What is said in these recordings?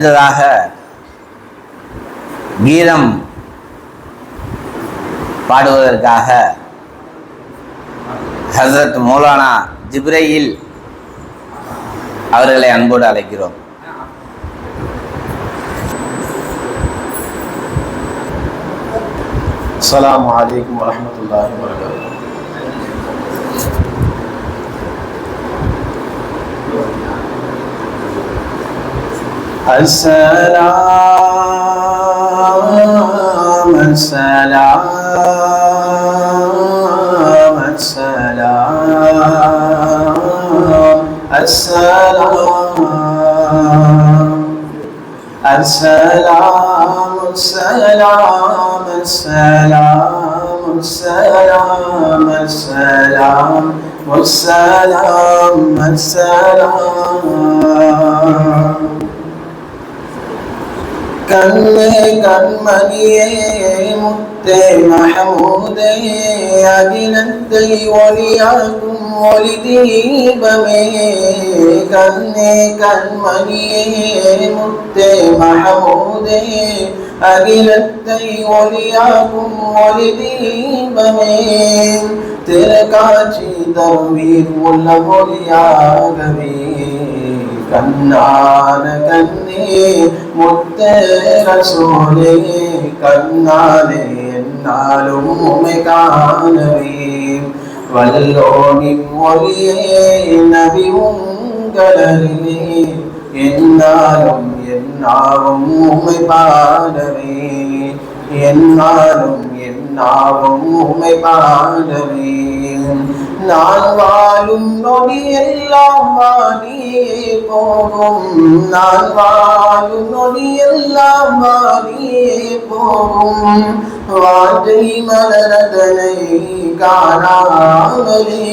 அடுத்ததாக கீதம் பாடுவதற்காக ஹசரத் மௌலானா ஜிப்ரையில் அவர்களை அன்போடு அழைக்கிறோம். அஸ்லாம் வலைக்கம் வரமத்துல்லாஹி வரகாத்து السلام السلام السلام السلام السلام السلام السلام السلام السلام والسلام السلام கண்ணே கண்மணியே முத்தே மஹமூதே அகிலத்தை ஒளியாகும் ஒளி தீபமே கண்ணே கண்மணியே முத்தே மஹமூதே அகிலத்தை ஒளியாகும் ஒளி தீபமே திருக்காட்சி தருவீர் உள்ள மொழியாகவே கண்ணான கண்ணே முத்த ரசோலே கண்ணாலே என்னாலும் உமை காணவே வல்லோனின் மொழியே நபி உங்களே என்னாலும் என்னாவும் உமை பாடவே என்னாலும் என்னாவும் பாடவே நான் வாழும் நொடி எல்லாம் மாறியே போகும். நான் வாழும் நொடி எல்லாம் மாறியே போகும். வாட்டை மலரதனை காணாமலே.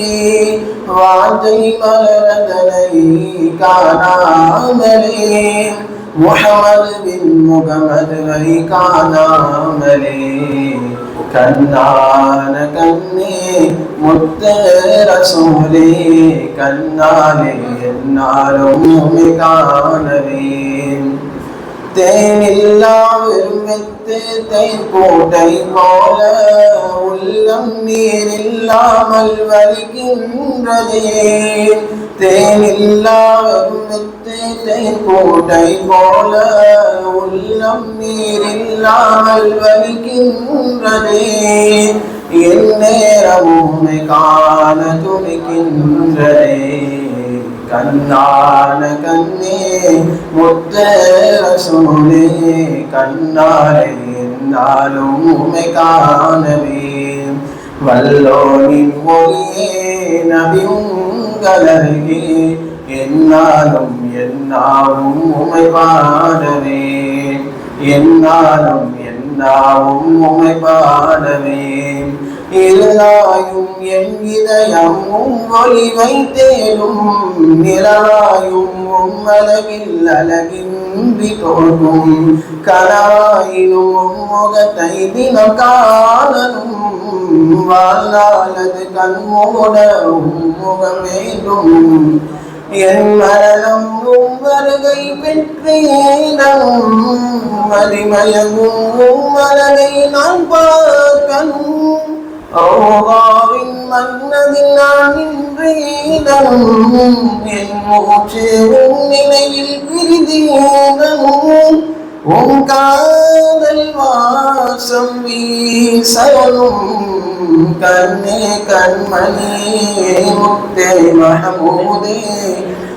வாட்டை மலரதனை காணாமலே. முகமது பின் முகமதுவை காணாமலே. കണ്ണാന കണ്ണേ മുത്ത റസൂലേ കണ്ണാലെ എന്നാലും കാണവേ தேனில்லாவிலும் வைத்து தை கோட்டை போல உள்ளம் நீரில்லாமல் வலிக்கின்றதே. தேனில்லாவிலும் வைத்து கோடை போல உள்ளம் நீரில்லாமல் வலிக்கின்றதே. என் நேரமும் காண துணிக்கின்றதே. கண்ணான கண்ணே முத்த ரசூலே கண்ணாலே என்னாலும் உமை காணவே. வல்லோனின் ஒளியே நபி உங்களருகே என்னாலும் என்னாவும் உமை பாடவே. என்னாலும் என்னாவும் உமை பாடவே. இருளாயும் என் இதயம் ஒளி வைத்தேனும் நிழலாயும் உம்மளவில் அழகின்றி தோன்றும். கலாயினும் முகத்தை தின காணனும் வாழ்நாளது கண்மூட முகம் வேண்டும். என் மரணம் வருகை பெற்றேனும் மதிமயங்கும் உம் நான் பார்க்கணும். ஓவாவின் மன்னதில் நான் நின்றேனும் என் மூச்சேரும் நிலையில் நினைவில் உன் காதல் வாசம் வீசனும் கண்ணே கண்மணியே முத்தே மஹமூதே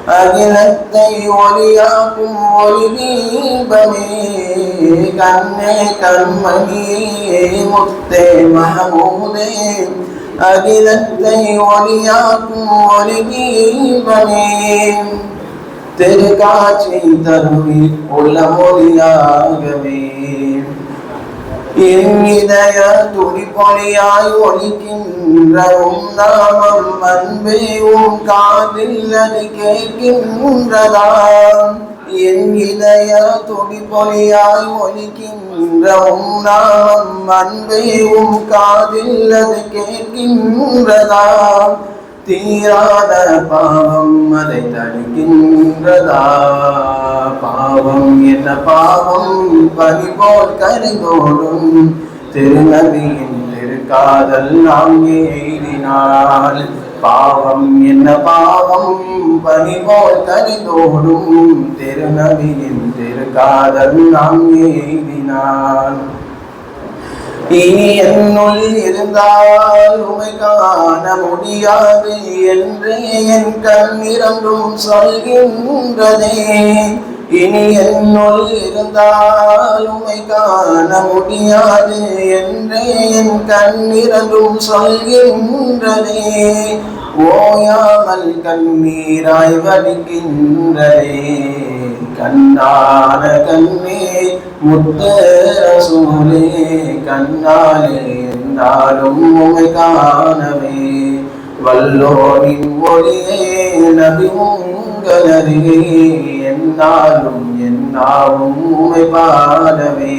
அகிலத்தை ஒளியாக்கும் ஒளி தீபமே. கண்ணே கண்மணியே முத்தே மஹமூதே அகிலத்தை ஒளியாக்கும் ஒளி தீபமே. திருக்காட்சி தருவி உள்ள மொழியாகவே. என் இதய துடிப்பொழியாய் ஒலிக்கின்ற உம் நாமம் அன்பே உம் காதில் அது கேட்கின்றதாம் என் இதய துடிப்பொழியாய் ஒலிக்கின்ற உம் நாமம் அன்பே உம் காதில் அது கேட்கின்றதாம் தீராத பாவம் அதை தடுக்கின்றதா? பாவம் என்ன பாவம்? பறிபோல் போல் கரிதோடும் திருநதியின் திருக்காதல் நாம் எய்தினால் பாவம் என்ன பாவம்? பறிபோல் கரிதோடும் திருநதியின் திருக்காதல் நாம் எய்தினால் இனி என்னுள் இருந்தால் உமை காண முடியாது என்று என் கண் சொல்கின்றதே. இனி என்னுள் இருந்தால் உமை காண முடியாது என்று என் கண் சொல்கின்றதே. ஓயாமல் கண்ணீராய் வடிக்கின்றதே கண்ணான கண்ணே முத்து ரசூலே கண்ணாலே என்னாலும் உமை காணவே. வல்லோரின் ஒளியே நபி உங்களருகே என்னாலும் என்னாவும் உமை பாடவே.